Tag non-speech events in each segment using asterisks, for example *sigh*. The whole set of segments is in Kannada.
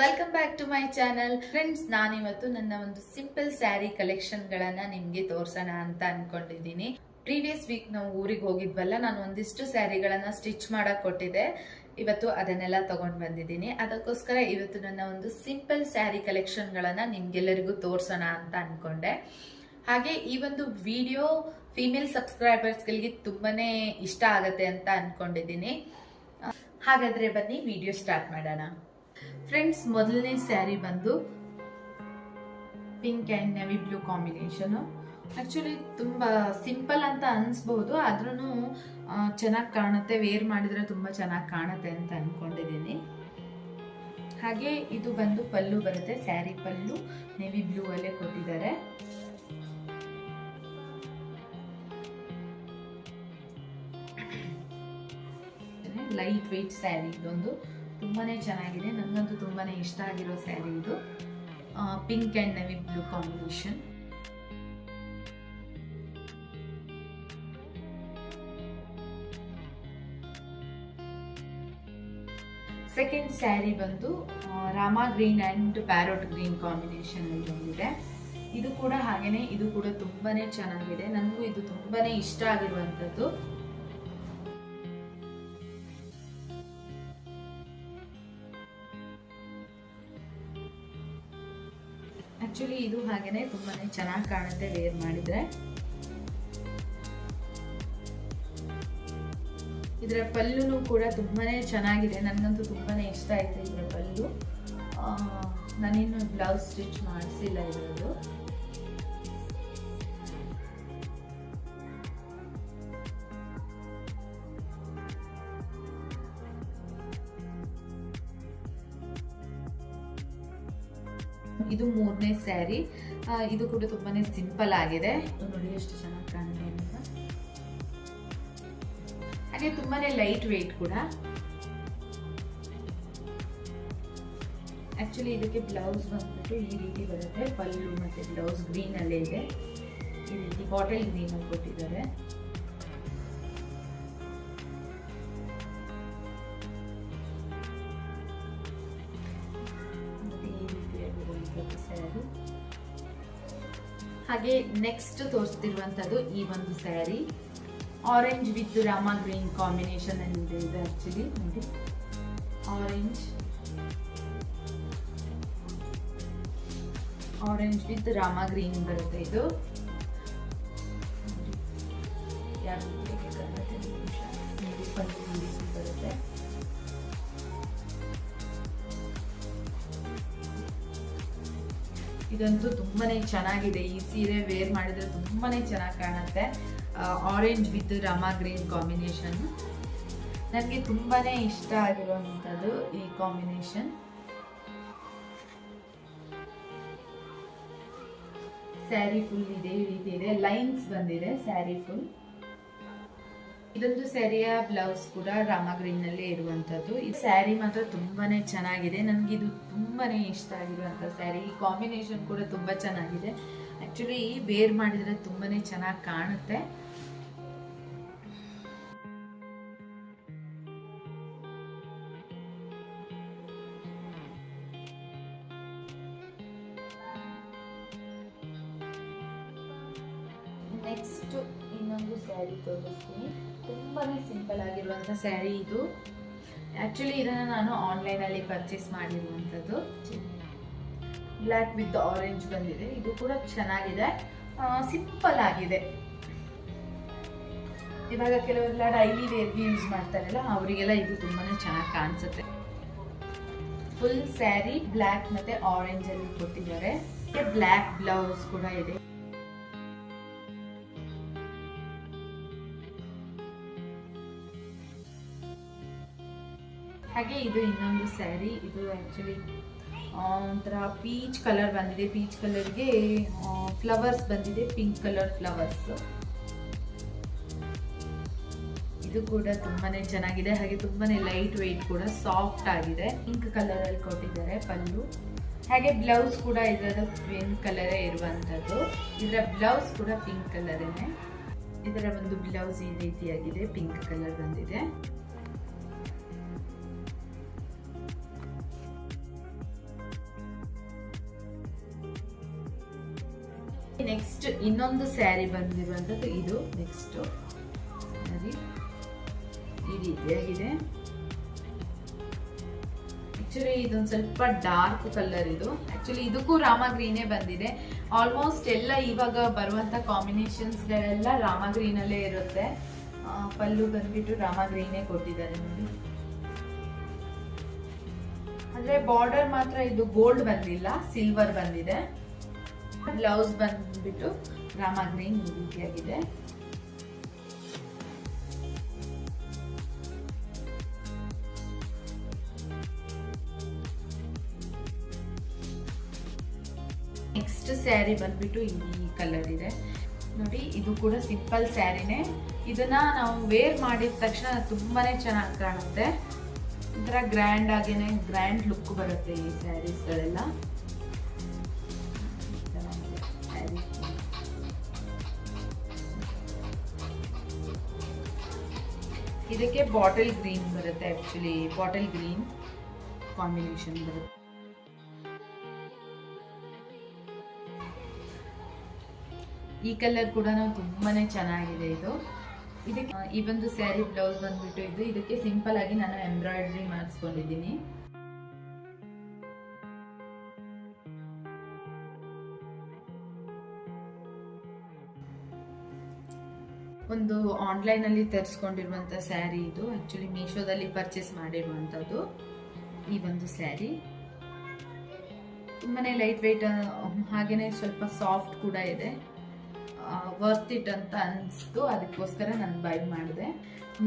Welcome back to my channel friends ನಾನಿವತ್ತು ನನ್ನ ಒಂದು ಸಿಂಪಲ್ ಸ್ಯಾರಿ ಕಲೆಕ್ಷನ್ ಗಳನ್ನ ನಿಮ್ಗೆ ತೋರ್ಸೋಣ ಅಂತ ಅನ್ಕೊಂಡಿದ್ದೀನಿ. ಪ್ರೀವಿಯಸ್ ವೀಕ್ ನಾವು ಊರಿಗೆ ಹೋಗಿದ್ವಲ್ಲ, ನಾನು ಒಂದಿಷ್ಟು ಸ್ಯಾರಿಗಳನ್ನ ಸ್ಟಿಚ್ ಮಾಡಕ್ ಕೊಟ್ಟಿದ್ದೆ. ಇವತ್ತು ಅದನ್ನೆಲ್ಲ ತಗೊಂಡ್ ಬಂದಿದ್ದೀನಿ. ಅದಕ್ಕೋಸ್ಕರ ಇವತ್ತು ನನ್ನ ಒಂದು ಸಿಂಪಲ್ ಸ್ಯಾರಿ ಕಲೆಕ್ಷನ್ ಗಳನ್ನ ನಿಮ್ಗೆಲ್ಲರಿಗೂ ತೋರ್ಸೋಣ ಅಂತ ಅನ್ಕೊಂಡೆ. ಹಾಗೆ ಈ ಒಂದು ವಿಡಿಯೋ ಫಿಮೇಲ್ ಸಬ್ಸ್ಕ್ರೈಬರ್ಸ್ಗಳಿಗೆ ತುಂಬಾನೇ ಇಷ್ಟ ಆಗತ್ತೆ ಅಂತ ಅನ್ಕೊಂಡಿದ್ದೀನಿ. ಹಾಗಾದ್ರೆ ಬನ್ನಿ ವಿಡಿಯೋ ಸ್ಟಾರ್ಟ್ ಮಾಡೋಣ. ಫ್ರೆಂಡ್ಸ್ ಮೊದಲನೇ ಸ್ಯಾರಿ ಬಂದು pink and navy blue combination actually ತುಂಬ ಸಿಂಪಲ್ ಅಂತ ಅನಿಸ್ಬೋದು. ಆದ್ರೂ ಚೆನ್ನಾಗಿ ಕಾಣುತ್ತೆ. ವೇರ್ ಮಾಡಿದ್ರೆ ತುಂಬ ಚೆನ್ನಾಗಿ ಕಾಣುತ್ತೆ ಅಂತ ಅಂದ್ಕೊಂಡಿದ್ದೀನಿ ಹಾಗೆ ಇದು ಬಂದು ಪಲ್ಲು ಬರುತ್ತೆ. ಸ್ಯಾರಿ ಪಲ್ಲು ನೆವಿ ಬ್ಲೂ ಅಲ್ಲೇ ಕೊಟ್ಟಿದ್ದಾರೆ. *coughs* ಲೈಟ್ ವೆಯ್ಟ್ ಸ್ಯಾರಿ ಇದೊಂದು. ತುಂಬಾನೇ ಚೆನ್ನಾಗಿದೆ. ನನಗಂತೂ ತುಂಬಾನೇ ಇಷ್ಟ ಆಗಿರೋ ಸ್ಯಾರಿ ಇದು. Pink and navy blue combination second saree ಬಂದು rama rama green and parrot green combination ಅಲ್ಲಿ ಬಂದಿದೆ. ಇದು ಕೂಡ ಹಾಗೇನೆ, ಇದು ಕೂಡ ತುಂಬಾನೇ ಚೆನ್ನಾಗಿದೆ. ನನಗೂ ಇದು ತುಂಬಾನೇ ಇಷ್ಟ ಆಗಿರುವಂಥದ್ದು. ಆಕ್ಚುಲಿ ಇದು ಹಾಗೆಯೇ ತುಂಬಾನೇ ಚೆನ್ನಾಗಿ ಕಾಣುತ್ತೆ ವೇರ್ ಮಾಡಿದ್ರೆ. ಇದರ ಪಲ್ಲುನು ಕೂಡ ತುಂಬಾನೇ ಚೆನ್ನಾಗಿದೆ. ನನಗಂತೂ ತುಂಬಾನೇ ಇಷ್ಟ ಆಯ್ತು ಇದರ ಪಲ್ಲು. ನಾನಿನ್ನು ಬ್ಲೌಸ್ ಸ್ಟಿಚ್ ಮಾಡಿಸಿಲ್ಲ ಇದರದ್ದು. ಇದು ಮೂರನೇ ಸ್ಯಾರಿ. ಇದು ಕೂಡ ತುಂಬಾನೇ ಸಿಂಪಲ್ ಆಗಿದೆ. ನೋಡಿ ಎಷ್ಟು ಚೆನ್ನಾಗಿ ಕಾಣಿದೆ ಅಂತ. ಹಾಗೆ ತುಂಬಾನೇ ಲೈಟ್ ವೆಯ್ಟ್ ಕೂಡ. ಆಕ್ಚುಲಿ ಇದಕ್ಕೆ ಬ್ಲೌಸ್ ಬಂದ್ಬಿಟ್ಟು ಈ ರೀತಿ ಬರುತ್ತೆ. ಪಲ್ಲು ಮತ್ತೆ ಬ್ಲೌಸ್ ಗ್ರೀನ್ ಅಲ್ಲೇ ಇದೆ. ಈ ರೀತಿ ಬಾಟಲ್ ಗ್ರೀನ್ ಅಲ್ಲಿ ಕೊಟ್ಟಿದ್ದಾರೆ. ಹಾಗೆ ನೆಕ್ಸ್ಟ್ ತೋರಿಸ್ತಿರುವಂಥದ್ದು ಈ ಒಂದು saree orange with rama green combination ಅಲ್ಲಿ ಇದೆ ಆಕ್ಚುಲಿ ನೋಡಿ. Orange orange with rama green ಬರುತ್ತೆ ಇದು. ಬರುತ್ತೆ. ಇದಂತೂ ತುಂಬಾನೇ ಚೆನ್ನಾಗಿದೆ. ಈ ಸೀರೆ ವೇರ್ ಮಾಡಿದ್ರೆ ತುಂಬಾನೇ ಚೆನ್ನಾಗಿ ಕಾಣುತ್ತೆ. Orange with rama green combination ನನಗೆ ತುಂಬಾನೇ ಇಷ್ಟ ಆಗಿರುವಂಥದ್ದು ಈ ಕಾಂಬಿನೇಷನ್ ಸ್ಯಾರಿ ಫುಲ್ ಇದೆ ರೀತಿ ಇದೆ. ಲೈನ್ಸ್ ಬಂದಿದೆ ಸ್ಯಾರಿ ಫುಲ್ ಇದೊಂದು ಸ್ಯಾರಿಯ ಬ್ಲೌಸ್ ಕೂಡ ರಾಮ ಗ್ರೀನ್ನಲ್ಲಿ ಇರುವಂತದ್ದು ಈ ಸ್ಯಾರಿ ಮಾತ್ರ ತುಂಬಾನೇ ಚೆನ್ನಾಗಿದೆ. ನನಗೆ ಇದು ತುಂಬಾನೇ ಇಷ್ಟ ಆಗಿರುವಂತ ಸ್ಯಾರಿ. ಈ ಕಾಂಬಿನೇಷನ್ ಕೂಡ ತುಂಬಾ ಚೆನ್ನಾಗಿದೆ. ಆಕ್ಚುಲಿ ಬೇರ್ ಮಾಡಿದ್ರೆ ತುಂಬಾನೇ ಚೆನ್ನಾಗಿ ಕಾಣುತ್ತೆ. ನೆಕ್ಸ್ಟ್ ಇನ್ನೊಂದು ಸ್ಯಾರಿ ತೋರಿಸ್ತೀನಿ. ತುಂಬಾನೇ ಸಿಂಪಲ್ ಆಗಿರುವಂಥ ಸ್ಯಾರಿ ಇದು. ಆ್ಯಕ್ಚುಲಿ ಇದನ್ನು ನಾನು ಆನ್ಲೈನಲ್ಲಿ ಪರ್ಚೇಸ್ ಮಾಡಿರುವಂಥದ್ದು. ಬ್ಲ್ಯಾಕ್ ವಿತ್ ಆರೆಂಜ್ ಬಂದಿದೆ. ಇದು ಕೂಡ ಚೆನ್ನಾಗಿದೆ. ಸಿಂಪಲ್ ಆಗಿದೆ. ಇವಾಗ ಕೆಲವೆಲ್ಲ ಡೈಲಿ ವೇರ್ಗೆ ಯೂಸ್ ಮಾಡ್ತಾರಲ್ಲ, ಅವರಿಗೆಲ್ಲ ಇದು ತುಂಬಾ ಚೆನ್ನಾಗಿ ಕಾಣಿಸುತ್ತೆ. ಫುಲ್ ಸ್ಯಾರಿ ಬ್ಲ್ಯಾಕ್ ಮತ್ತೆ ಆರೆಂಜಲ್ಲಿ ಕೊಟ್ಟಿದ್ದಾರೆ. ಬ್ಲ್ಯಾಕ್ ಬ್ಲೌಸ್ ಕೂಡ ಇದೆ. ಹಾಗೆ ಇದು ಇನ್ನೊಂದು ಸ್ಯಾರಿ ಇದು ಆ್ಯಕ್ಚುಲಿ ಒಂಥರ ಪೀಚ್ ಕಲರ್ ಬಂದಿದೆ. ಪೀಚ್ ಕಲರ್ಗೆ ಫ್ಲವರ್ಸ್ ಬಂದಿದೆ. ಪಿಂಕ್ ಕಲರ್ ಫ್ಲವರ್ಸ್ ಇದು ಕೂಡ ತುಂಬಾನೇ ಚೆನ್ನಾಗಿದೆ. ಹಾಗೆ ತುಂಬಾನೇ ಲೈಟ್ ವೆಯ್ಟ್ ಕೂಡ ಸಾಫ್ಟ್ ಆಗಿದೆ. ಪಿಂಕ್ ಕಲರ್ ಅಲ್ಲಿ ಕೊಟ್ಟಿದ್ದಾರೆ ಪಲ್ಲು. ಹಾಗೆ ಬ್ಲೌಸ್ ಕೂಡ ಇದರ ಪಿಂಕ್ ಕಲರೇ ಇರುವಂತದ್ದು ಇದರ ಬ್ಲೌಸ್ ಕೂಡ ಪಿಂಕ್ ಕಲರೇನೆ ಇದರ ಒಂದು ಬ್ಲೌಸ್ ಈ ರೀತಿಯಾಗಿದೆ. ಪಿಂಕ್ ಕಲರ್ ಬಂದಿದೆ. ನೆಕ್ಸ್ಟ್ ಇನ್ನೊಂದು ಸ್ಯಾರಿ ಬಂದಿರುವಂಥದ್ದು ಇದು. ನೆಕ್ಸ್ಟ್ ಸ್ಯಾರಿ ಈ ರೀತಿಯಾಗಿದೆ ಆಕ್ಚುಲಿ ಇದೊಂದು ಸ್ವಲ್ಪ ಡಾರ್ಕ್ ಕಲರ್ ಇದು. ಆಕ್ಚುಲಿ ಇದಕ್ಕೂ ರಾಮ ಗ್ರೀನೇ ಬಂದಿದೆ. ಆಲ್ಮೋಸ್ಟ್ ಎಲ್ಲ ಇವಾಗ ಬರುವಂತ ಕಾಂಬಿನೇಷನ್ಸ್ ಗಳೆಲ್ಲ ರಾಮ ಗ್ರೀನ್ ಅಲ್ಲೇ ಇರುತ್ತೆ ಪಲ್ಲು ಬಂದ್ಬಿಟ್ಟು ರಾಮ ಗ್ರೀನೇ ಕೊಟ್ಟಿದ್ದಾರೆ ನೋಡಿ. ಅಂದ್ರೆ ಬಾರ್ಡರ್ ಮಾತ್ರ ಇದು ಗೋಲ್ಡ್ ಬಂದಿಲ್ಲ ಸಿಲ್ವರ್ ಬಂದಿದೆ. ಬ್ಲೌಸ್ ಬಂದ್ಬಿಟ್ಟು ರಾಮ ಗ್ರೀನ್ ಈ ರೀತಿಯಾಗಿದೆ ನೆಕ್ಸ್ಟ್ ಸ್ಯಾರಿ ಬಂದ್ಬಿಟ್ಟು ಈ ಕಲರ್ ಇದೆ. ನೋಡಿ, ಇದು ಕೂಡ ಸಿಂಪಲ್ ಸ್ಯಾರಿನೇ ಇದನ್ನ ನಾವು ವೇರ್ ಮಾಡಿದ ತಕ್ಷಣ ತುಂಬಾನೇ ಚೆನ್ನಾಗಿ ಕಾಣುತ್ತೆ. ಒಂಥರ ಗ್ರ್ಯಾಂಡ್ ಆಗಿನೇ ಗ್ರ್ಯಾಂಡ್ ಲುಕ್ ಬರುತ್ತೆ ಈ ಸ್ಯಾರೀಸ್ಗಳೆಲ್ಲ ಇದಕ್ಕೆ ಬಾಟಲ್ ಗ್ರೀನ್ ಬರುತ್ತೆ ಆ್ಯಕ್ಚುಲಿ ಬಾಟಲ್ ಗ್ರೀನ್ ಕಾಂಬಿನೇಷನ್ ಬರುತ್ತೆ. ಈ ಕಲರ್ ಕೂಡ ತುಂಬಾನೇ ಚೆನ್ನಾಗಿದೆ ಇದು. ಇದಕ್ಕೆ ಈ ಒಂದು ಸ್ಯಾರಿ ಬ್ಲೌಸ್ ಬಂದ್ಬಿಟ್ಟು ಇದು. ಇದಕ್ಕೆ ಸಿಂಪಲ್ ಆಗಿ ನಾನು ಎಂಬ್ರಾಯ್ಡ್ರಿ ಮಾಡಿಸ್ಕೊಂಡಿದ್ದೀನಿ. ಒಂದು ಆನ್ಲೈನ್ ಅಲ್ಲಿ ತರಿಸ್ಕೊಂಡಿರುವಂತ ಸ್ಯಾರಿ ಇದು. ಆಕ್ಚುಲಿ ಮೀಶೋದಲ್ಲಿ ಪರ್ಚೇಸ್ ಮಾಡಿರುವಂತದ್ದು ಈ ಒಂದು ಸ್ಯಾರಿ ತುಂಬಾನೇ ಲೈಟ್ ವೆಯ್ಟ್ ಹಾಗೇನೆ ಸ್ವಲ್ಪ ಸಾಫ್ಟ್ ಕೂಡ ಇದೆ. ವರ್ತ್ ಇಟ್ ಅಂತ ಅನಿಸ್ತು. ಅದಕ್ಕೋಸ್ಕರ ನಾನು ಬೈ ಮಾಡಿದೆ.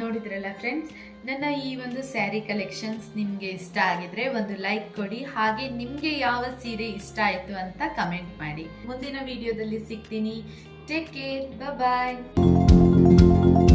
ನೋಡಿದ್ರಲ್ಲ ಫ್ರೆಂಡ್ಸ್ ನನ್ನ ಈ ಒಂದು ಸ್ಯಾರಿ ಕಲೆಕ್ಷನ್ಸ್ ನಿಮಗೆ ಇಷ್ಟ ಆಗಿದ್ರೆ ಒಂದು ಲೈಕ್ ಕೊಡಿ. ಹಾಗೆ ನಿಮಗೆ ಯಾವ ಸೀರೆ ಇಷ್ಟ ಆಯಿತು ಅಂತ ಕಮೆಂಟ್ ಮಾಡಿ. ಮುಂದಿನ ವಿಡಿಯೋದಲ್ಲಿ ಸಿಗ್ತೀನಿ. Take care. Bye bye.